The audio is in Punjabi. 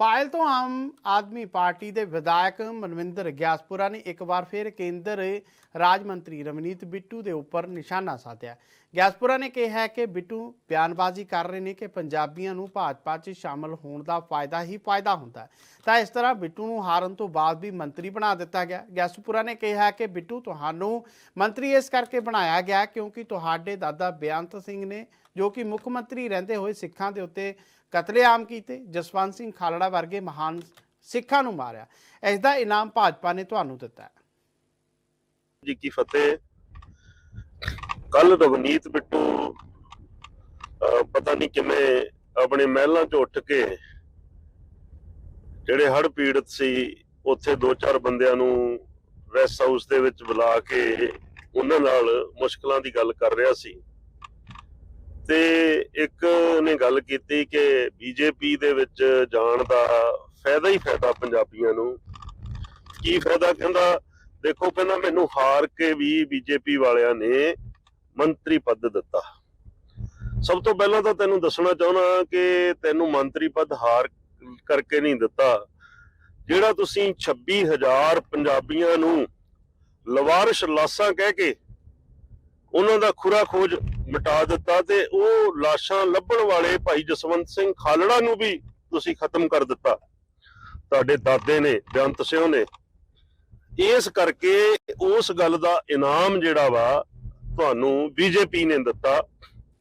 ਪਾਇਲ ਤੋਂ ਆਮ ਆਦਮੀ ਪਾਰਟੀ ਦੇ ਵਿਧਾਇਕ ਮਨਵਿੰਦਰ ਗਿਆਸਪੁਰਾ ਨੇ ਇੱਕ ਵਾਰ ਫਿਰ ਕੇਂਦਰ ਰਾਜ ਮੰਤਰੀ ਰਵਨੀਤ ਬਿੱਟੂ ਦੇ ਉੱਪਰ ਨਿਸ਼ਾਨਾ ਸਾਧਿਆ। ਗਿਆਸਪੁਰਾ ਨੇ ਕਿਹਾ ਕਿ ਬਿੱਟੂ ਬਿਆਨਬਾਜ਼ੀ ਕਰ ਰਹੇ ਨੇ ਕਿ ਪੰਜਾਬੀਆਂ ਨੂੰ ਭਾਜਪਾ 'ਚ ਸ਼ਾਮਲ ਹੋਣ ਦਾ ਫਾਇਦਾ ਹੀ ਫਾਇਦਾ ਹੁੰਦਾ ਤਾਂ ਇਸ ਤਰ੍ਹਾਂ ਬਿੱਟੂ ਨੂੰ ਹਾਰਨ ਤੋਂ ਬਾਅਦ ਵੀ ਮੰਤਰੀ ਬਣਾ ਦਿੱਤਾ ਗਿਆ। ਗਿਆਸਪੁਰਾ ਨੇ ਕਿਹਾ ਕਿ ਬਿੱਟੂ ਤੁਹਾਨੂੰ ਮੰਤਰੀ ਇਸ ਕਰਕੇ ਬਣਾਇਆ ਗਿਆ ਕਿਉਂਕਿ ਤੁਹਾਡੇ ਦਾਦਾ ਬੇਅੰਤ ਸਿੰਘ ਨੇ ਜੋ ਕਿ ਮੁੱਖ ਮੰਤਰੀ ਰਹਿੰਦੇ ਹੋਏ ਸਿੱਖਾਂ ਦੇ ਉੱਤੇ ਕਤਲੇਆਮ ਕੀਤੇ, ਜਸਵੰਤ ਸਿੰਘ ਖਾਲੜਾ ਵਰਗੇ ਮਹਾਨ ਸਿੱਖਾਂ ਨੂੰ ਮਾਰਿਆ। ਇਸ ਦਾ ਇਨਾਮ ਭਾਜਪਾ ਨੇ ਤੁਹਾਨੂੰ ਦਿੱਤਾ ਜੀ, ਕੀ ਫਤਿਹ। ਕੱਲ ਰਵਨੀਤ ਬਿੱਟੂ ਪਤਾ ਨਹੀਂ ਕਿਵੇਂ ਆਪਣੇ ਮਹਿਲਾਂ 'ਚ ਉੱਠ ਕੇ ਜਿਹੜੇ ਹੜ ਪੀੜਤ ਸੀ, ਉੱਥੇ ਦੋ ਚਾਰ ਬੰਦਿਆਂ ਨੂੰ ਰੈਸਟ ਹਾਊਸ ਦੇ ਵਿੱਚ ਬੁਲਾ ਕੇ ਉਹਨਾਂ ਨਾਲ ਮੁਸ਼ਕਲਾਂ ਦੀ ਗੱਲ ਕਰ ਰਿਹਾ ਸੀ। ਤੇ ਇੱਕ ਨੇ ਗੱਲ ਕੀਤੀ ਕਿ ਬੀਜੇਪੀ ਦੇ ਵਿੱਚ ਜਾਣ ਦਾ ਫਾਇਦਾ ਹੀ ਫਾਇਦਾ ਪੰਜਾਬੀਆਂ ਨੂੰ। ਕੀ ਫਾਇਦਾ ਕਹਿੰਦਾ, ਦੇਖੋ ਕਹਿੰਦਾ ਮੈਨੂੰ ਹਾਰ ਕੇ ਵੀ ਬੀਜੇਪੀ ਵਾਲਿਆਂ ਨੇ ਮੰਤਰੀ ਪਦ ਦਿੱਤਾ। ਸਭ ਤੋਂ ਪਹਿਲਾਂ ਤਾਂ ਤੈਨੂੰ ਦੱਸਣਾ ਚਾਹੁੰਦਾ ਕਿ ਤੈਨੂੰ ਮੰਤਰੀ ਪਦ ਹਾਰ ਕਰਕੇ ਨਹੀਂ ਦਿੱਤਾ। ਜਿਹੜਾ ਤੁਸੀਂ 26000 ਪੰਜਾਬੀਆਂ ਨੂੰ ਲਵਾਰਿਸ਼ ਲਾਸ਼ਾਂ ਕਹਿ ਕੇ ਉਹਨਾਂ ਦਾ ਖੁਰਾ ਖੋਜ ਮਿਟਾ ਦਿੱਤਾ ਤੇ ਉਹ ਲਾਸ਼ਾਂ ਲੱਭਣ ਵਾਲੇ ਭਾਈ ਜਸਵੰਤ ਸਿੰਘ ਖਾਲੜਾ ਨੂੰ ਵੀ ਤੁਸੀਂ ਖਤਮ ਕਰ ਦਿੱਤਾ। ਤੁਹਾਡੇ ਦਾਦੇ ਨੇ, ਬੇਅੰਤ ਸਿੰਘ ਨੇ। ਇਸ ਕਰਕੇ ਉਸ ਗੱਲ ਦਾ ਇਨਾਮ ਜਿਹੜਾ ਵਾ, ਤੁਹਾਨੂੰ ਬੀਜੇਪੀ ਨੇ ਦਿੱਤਾ।